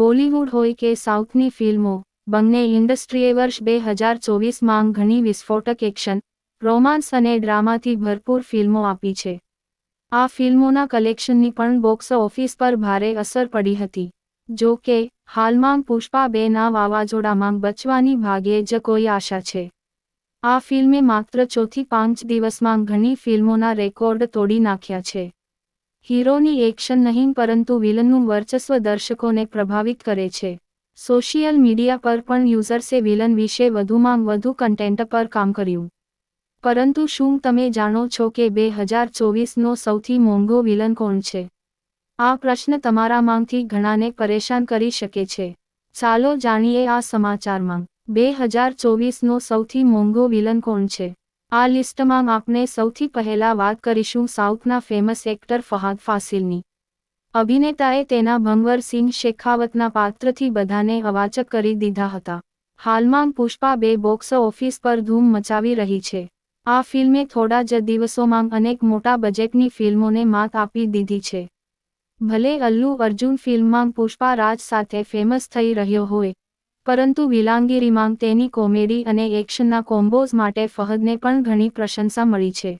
બોલિવૂડ હોય કે સાઉથની ફિલ્મો, બંને ઇન્ડસ્ટ્રીએ વર્ષ બે હજાર ચોવીસમાં ઘણી વિસ્ફોટક એક્શન, રોમાન્સ અને ડ્રામાથી ભરપૂર ફિલ્મો આપી છે. આ ફિલ્મોના કલેક્શનની પણ બોક્સ ઓફિસ પર ભારે અસર પડી હતી. જો કે, હાલમાં પુષ્પા બેના વાવાઝોડામાં બચવાની ભાગ્યે જ કોઈ આશા છે. આ ફિલ્મે માત્ર ચોથી પાંચ દિવસમાં ઘણી ફિલ્મોના રેકોર્ડ તોડી નાખ્યા છે. હીરોની એક્શન નહીં, પરંતુ વિલનનું વર્ચસ્વ દર્શકોને પ્રભાવિત કરે છે. સોશિયલ મીડિયા પર પણ યુઝર્સે વિલન વિશે વધુમાં વધુ કન્ટેન્ટ પર કામ કર્યું. પરંતુ શું તમે જાણો છો કે બે હજાર ચોવીસનો સૌથી મોંઘો વિલન કોણ છે? આ પ્રશ્ન તમારામાંથી ઘણાને પરેશાન કરી શકે છે. ચાલો જાણીએ આ સમાચારમાં. બે હજાર ચોવીસનો સૌથી મોંઘો વિલન કોણ છે? આ લિસ્ટમાં આપણે સૌથી પહેલા વાત કરીશું સાઉથના ફેમસ એક્ટર ફહાદ ફાસિલની. અભિનેતાએ તેના ભંગવર સિંહ શેખાવતના પાત્રથી બધાને અવાચક કરી દીધા હતા. હાલમાં પુષ્પા બે બોક્સ ઓફિસ પર ધૂમ મચાવી રહી છે. આ ફિલ્મે થોડા જ દિવસોમાં અનેક મોટા બજેટની ફિલ્મોને માત આપી દીધી છે. ભલે અલ્લુ અર્જુન ફિલ્મમાં પુષ્પા રાજ સાથે ફેમસ થઈ રહ્યો હોય પરંતુ વિલાંગીરીમાં તેની કોમેડી અને એક્શનના કોમ્બોઝ માટે ફહદને પણ ઘણી પ્રશંસા મળી છે.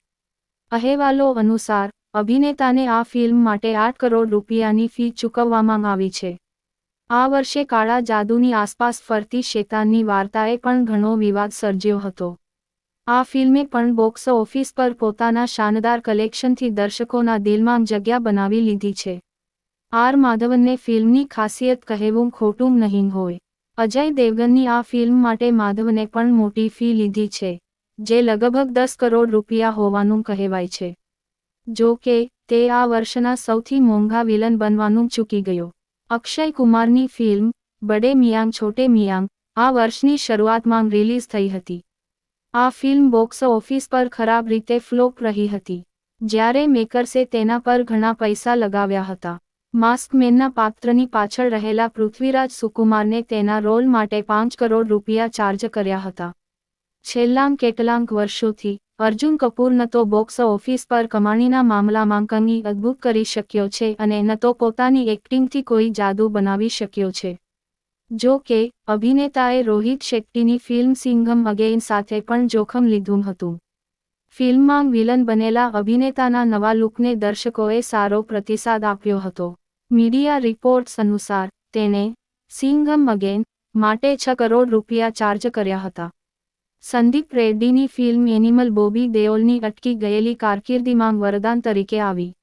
અહેવાલો અનુસાર, અભિનેતાને આ ફિલ્મ માટે આઠ કરોડ રૂપિયાની ફી ચૂકવવામાં આવી છે. આ વર્ષે કાળા જાદુની આસપાસ ફરતી શેતાનની વાર્તાએ પણ ઘણો વિવાદ સર્જ્યો હતો. આ ફિલ્મે પણ બોક્સ ઓફિસ પર પોતાના શાનદાર કલેક્શનથી દર્શકોના દિલમાં જગ્યા બનાવી લીધી છે. આર માધવનને ફિલ્મની ખાસિયત કહેવું ખોટું નહીં હોય. અજય દેવગનની આ ફિલ્મ માટે માધવને પણ મોટી ફી લીધી છે, જે લગભગ દસ કરોડ રૂપિયા હોવાનું કહેવાય છે. જો કે, તે આ વર્ષના સૌથી મોંઘા વિલન બનવાનું ચૂકી ગયો. અક્ષય કુમારની ફિલ્મ, બડે મિયાંગ છોટે મિયાંગ, આ વર્ષની શરૂઆતમાં રિલીઝ થઈ હતી. આ ફિલ્મ બોક્સ ઓફિસ પર ખરાબ રીતે ફ્લોપ રહી હતી, જ્યારે મેકર્સે તેના પર ઘણા પૈસા લગાવ્યા હતા. માસ્કમેનના પાત્રની પાછળ રહેલા પૃથ્વીરાજ સુકુમારને તેના રોલ માટે પાંચ કરોડ રૂપિયા ચાર્જ કર્યા હતા. છેલ્લાં કેટલાંક વર્ષોથી, અર્જુન કપૂર ન તો બોક્સ ઓફિસ પર કમાણીના મામલામાં કંગી અદભુત કરી શક્યો છે અને ન તો પોતાની એક્ટિંગથી કોઈ જાદુ બનાવી શક્યો છે. જો કે, અભિનેતાએ રોહિત શેટ્ટીની ફિલ્મ સિંઘમ અગેઇન સાથે પણ જોખમ લીધું હતું. ફિલ્મમાં વિલન બનેલા અભિનેતાના નવા લુકને દર્શકોએ સારો પ્રતિસાદ આપ્યો હતો. મીડિયા રિપોર્ટ્સ અનુસાર તેને સિંઘમ અગેન માટે છ કરોડ રૂપિયા ચાર્જ કર્યા હતા. સંદીપ રેડ્ડીની ફિલ્મ એનિમલ બોબી દેઓલની અટકી ગયેલી કારકિર્દીમાં વરદાન તરીકે આવી.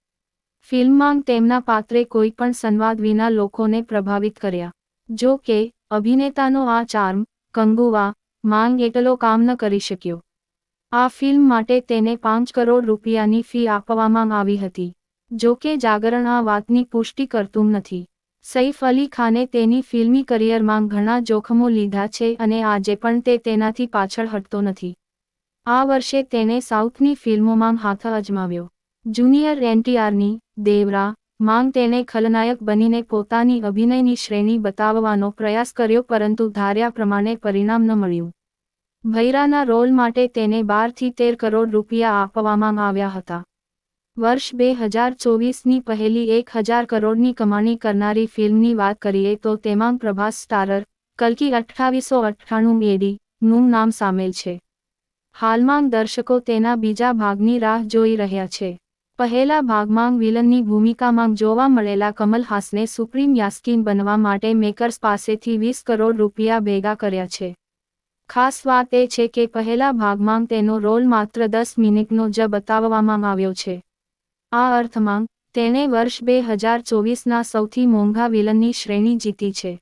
ફિલ્મમાં તેમના પાત્રે કોઈ પણ સંવાદ વિના લોકોને પ્રભાવિત કર્યા. જો કે, અભિનેતાનો આ ચાર્મ, કંગુવા, માંગ એટલો કામ ન કરી શક્યો. આ ફિલ્મ માટે તેને પાંચ કરોડ રૂપિયાની ફી આપવામાં આવી હતી. જો કે જાગરણ આ વાતની પુષ્ટિ કરતું નથી. સૈફ અલી ખાને તેની ફિલ્મી કરિયરમાં ઘણા જોખમો લીધા છે અને આજે પણ તે તેનાથી પાછળ હટતો નથી. આ વર્ષે તેને સાઉથની ફિલ્મોમાં હાથ અજમાવ્યો. જુનિયર એનટીઆરની દેવરા, માંગ તેને ખલનાયક બનીને પોતાની અભિનયની શ્રેણી બતાવવાનો પ્રયાસ કર્યો પરંતુ ધાર્યા પ્રમાણે પરિણામ ન મળ્યું. ભૈરાના રોલ માટે તેને બારથી તેર કરોડ રૂપિયા આપવામાં આવ્યા હતા. વર્ષ બે હજાર ચોવીસની પહેલી એક હજાર કરોડની કમાણી કરનારી ફિલ્મની વાત કરીએ તો તેમાં પ્રભાસ સ્ટારર, કલકી અઠ્ઠાવીસો અઠ્ઠાણું એડી નું નામ સામેલ છે. હાલમાં દર્શકો તેના બીજા ભાગની રાહ જોઈ રહ્યા છે. પહેલા ભાગમાં વિલનની ભૂમિકામાં જોવા મળેલા કમલ હાસને સુપ્રીમ યાસ્કીન બનવા માટે મેકર્સ પાસેથી વીસ કરોડ રૂપિયા ભેગા કર્યા છે. ખાસ વાત એ છે કે પહેલા ભાગમાં તેનો રોલ માત્ર દસ મિનિટનો જ બતાવવામાં આવ્યો છે. આ અર્થમાં, તેણે વર્ષ બે હજાર ચોવીસના સૌથી મોંઘા વિલનની શ્રેણી જીતી છે.